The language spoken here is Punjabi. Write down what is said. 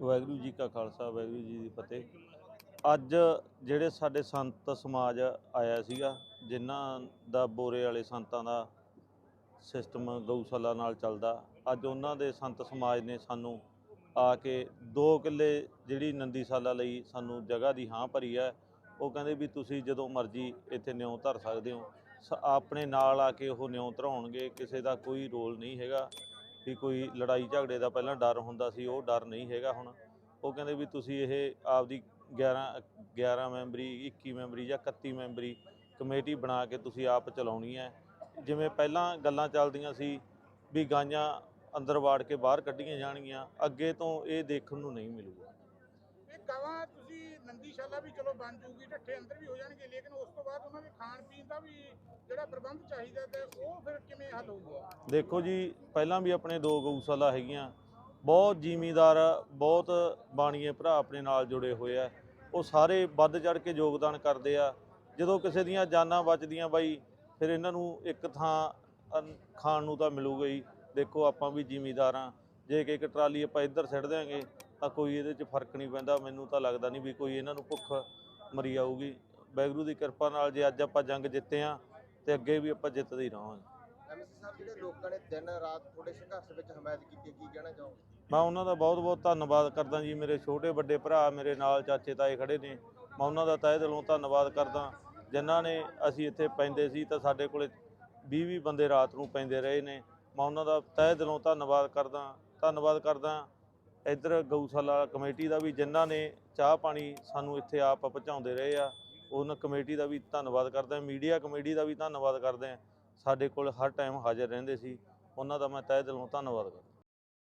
ਵਾਹਿਗੁਰੂ ਜੀ ਕਾ ਖਾਲਸਾ, ਵਾਹਿਗੁਰੂ ਜੀ ਦੀ ਫਤਿਹ। ਅੱਜ ਜਿਹੜੇ ਸਾਡੇ ਸੰਤ ਸਮਾਜ ਆਇਆ ਸੀਗਾ, ਜਿਨ੍ਹਾਂ ਦਾ ਬੋਰੇ ਵਾਲੇ ਸੰਤਾਂ ਦਾ ਸਿਸਟਮ ਗਊਸ਼ਾਲਾ ਨਾਲ ਚੱਲਦਾ, ਅੱਜ ਉਹਨਾਂ ਦੇ ਸੰਤ ਸਮਾਜ ਨੇ ਸਾਨੂੰ ਆ ਕੇ 2 ਕਿੱਲੇ ਜਿਹੜੀ ਨੰਦੀਸ਼ਾਲਾ ਲਈ ਸਾਨੂੰ ਜਗ੍ਹਾ ਦੀ ਹਾਂ ਭਰੀ ਹੈ। ਉਹ ਕਹਿੰਦੇ ਵੀ ਤੁਸੀਂ ਜਦੋਂ ਮਰਜ਼ੀ ਇੱਥੇ ਨਿਉ ਧਰ ਸਕਦੇ ਹੋ। ਸ- ਆਪਣੇ ਨਾਲ ਆ ਕੇ ਉਹ ਨਿਉ ਧਰਾਉਣਗੇ, ਕਿਸੇ ਦਾ ਕੋਈ ਰੋਲ ਨਹੀਂ ਹੈਗਾ। ਵੀ ਕੋਈ ਲੜਾਈ ਝਗੜੇ ਦਾ ਪਹਿਲਾਂ ਡਰ ਹੁੰਦਾ ਸੀ, ਉਹ ਡਰ ਨਹੀਂ ਹੈਗਾ ਹੁਣ। ਉਹ ਕਹਿੰਦੇ ਵੀ ਤੁਸੀਂ ਇਹ ਆਪਦੀ 11 11 ਮੈਂਬਰੀ 21 ਮੈਂਬਰੀ ਜਾਂ 31 ਮੈਂਬਰੀ ਕਮੇਟੀ ਬਣਾ ਕੇ ਤੁਸੀਂ ਆਪ ਚਲਾਉਣੀ ਹੈ। ਜਿਵੇਂ ਪਹਿਲਾਂ ਗੱਲਾਂ ਚੱਲਦੀਆਂ ਸੀ ਵੀ ਗਾਈਆਂ ਅੰਦਰ ਵਾੜ ਕੇ ਬਾਹਰ ਕੱਢੀਆਂ ਜਾਣਗੀਆਂ, ਅੱਗੇ ਤੋਂ ਇਹ ਦੇਖਣ ਨੂੰ ਨਹੀਂ ਮਿਲੂਗਾ। ਇਹ ਗਾਵਾਂ ਤੁਸੀਂ ਨੰਦੀਸ਼ਾਲਾ ਵੀ ਚਲੋ ਬਣ ਜੂਗੀ, ਢੱਠੇ ਅੰਦਰ ਵੀ ਹੋ ਜਾਣਗੇ, ਲੇਕਿਨ ਉਸ ਤੋਂ ਬਾਅਦ ਉਹਨਾਂ ਦੇ ਖਾਣ ਵੀ ਜਿਹੜਾ ਪ੍ਰਬੰਧ ਚਾਹੀਦਾ ਤੇ ਉਹ ਫਿਰ ਕਿਵੇਂ ਹੱਲ ਹੋਊਗਾ? ਦੇਖੋ ਜੀ, ਪਹਿਲਾਂ ਵੀ ਆਪਣੇ ਦੋ ਗਊਸ਼ਾਲਾ ਹੈਗੀਆਂ। ਬਹੁਤ ਜ਼ਿਮੀਂਦਾਰ, ਬਹੁਤ ਬਾਣੀਏ ਭਰਾ ਆਪਣੇ ਨਾਲ ਜੁੜੇ ਹੋਏ ਆ। ਉਹ ਸਾਰੇ ਵੱਧ ਚੜ ਕੇ ਯੋਗਦਾਨ ਕਰਦੇ ਆ। ਜਦੋਂ ਕਿਸੇ ਦੀਆਂ ਜਾਨਾਂ ਬਚਦੀਆਂ ਬਾਈ, ਫਿਰ ਇਹਨਾਂ ਨੂੰ ਇੱਕ ਥਾਂ ਖਾਣ ਨੂੰ ਤਾਂ ਮਿਲੂਗਾ ਹੀ। ਦੇਖੋ ਆਪਾਂ ਵੀ ਜ਼ਿਮੀਂਦਾਰ ਆ। ਜੇ ਕਿ ਇੱਕ ਟਰਾਲੀ ਆਪਾਂ ਇੱਧਰ ਛੱਡ ਦਿਆਂਗੇ, ਤਾਂ ਕੋਈ ਇਹਦੇ 'ਚ ਫ਼ਰਕ ਨਹੀਂ ਪੈਂਦਾ। ਮੈਨੂੰ ਤਾਂ ਲੱਗਦਾ ਨਹੀਂ ਵੀ ਕੋਈ ਇਹਨਾਂ ਨੂੰ ਭੁੱਖ ਮਰੀ ਆਊਗੀ। ਵਾਹਿਗੁਰੂ ਦੀ ਕਿਰਪਾ ਨਾਲ ਜੇ ਅੱਜ ਆਪਾਂ ਜੰਗ ਜਿੱਤੇ ਆ ਤੇ ਅੱਗੇ ਵੀ ਆਪਾਂ ਜਿੱਤਦੇ ਹੀ ਰਹਾਂਗੇ। ਐਮਸੀ ਸਾਹਿਬ ਜਿਹੜੇ ਲੋਕਾਂ ਨੇ ਦਿਨ ਰਾਤ ਤੁਹਾਡੇ ਸੰਘਰਸ਼ ਵਿੱਚ ਹਮਾਇਤ ਕੀਤੀ ਹੈ, ਕੀ ਕਹਿਣਾ ਚਾਹੋਗੇ? ਮੈਂ ਉਹਨਾਂ ਦਾ ਬਹੁਤ ਬਹੁਤ ਧੰਨਵਾਦ ਕਰਦਾ ਜੀ। ਮੇਰੇ ਛੋਟੇ ਵੱਡੇ ਭਰਾ ਮੇਰੇ ਨਾਲ ਚਾਚੇ ਤਾਏ ਖੜੇ ਨੇ। ਮੈਂ ਉਹਨਾਂ ਦਾ ਤਹਿ ਦਿਲੋਂ ਧੰਨਵਾਦ ਕਰਦਾ। ਜਿਨ੍ਹਾਂ ਨੇ ਅਸੀਂ ਇੱਥੇ ਪੈਂਦੇ ਸੀ ਤਾਂ ਸਾਡੇ ਕੋਲੇ 20 20 ਬੰਦੇ ਰਾਤ ਨੂੰ ਪੈਂਦੇ ਰਹੇ ਨੇ। ਮੈਂ ਉਹਨਾਂ ਦਾ ਤਹਿ ਦਿਲੋਂ ਧੰਨਵਾਦ ਕਰਦਾ। ਧੰਨਵਾਦ ਕਰਦਾ ਇੱਧਰ ਗਊਸ਼ਾਲਾ ਕਮੇਟੀ ਦਾ ਵੀ ਜਿਨ੍ਹਾਂ ਨੇ ਚਾਹ ਪਾਣੀ ਸਾਨੂੰ ਇੱਥੇ ਆਪ ਪਹੁੰਚਾਉਂਦੇ ਰਹੇ ਆ। ਉਹਨਾਂ ਕਮੇਟੀ ਦਾ ਵੀ ਧੰਨਵਾਦ ਕਰਦਾ ਮੀਡੀਆ ਕਮੇਟੀ ਦਾ ਵੀ ਧੰਨਵਾਦ ਕਰਦੇ ਆ ਸਾਡੇ ਕੋਲ ਹਰ ਟਾਈਮ ਹਾਜ਼ਰ ਰਹਿੰਦੇ ਸੀ। ਉਹਨਾਂ ਦਾ ਮੈਂ ਤਹਿ ਦਿਲੋਂ ਧੰਨਵਾਦ ਕਰਦਾ।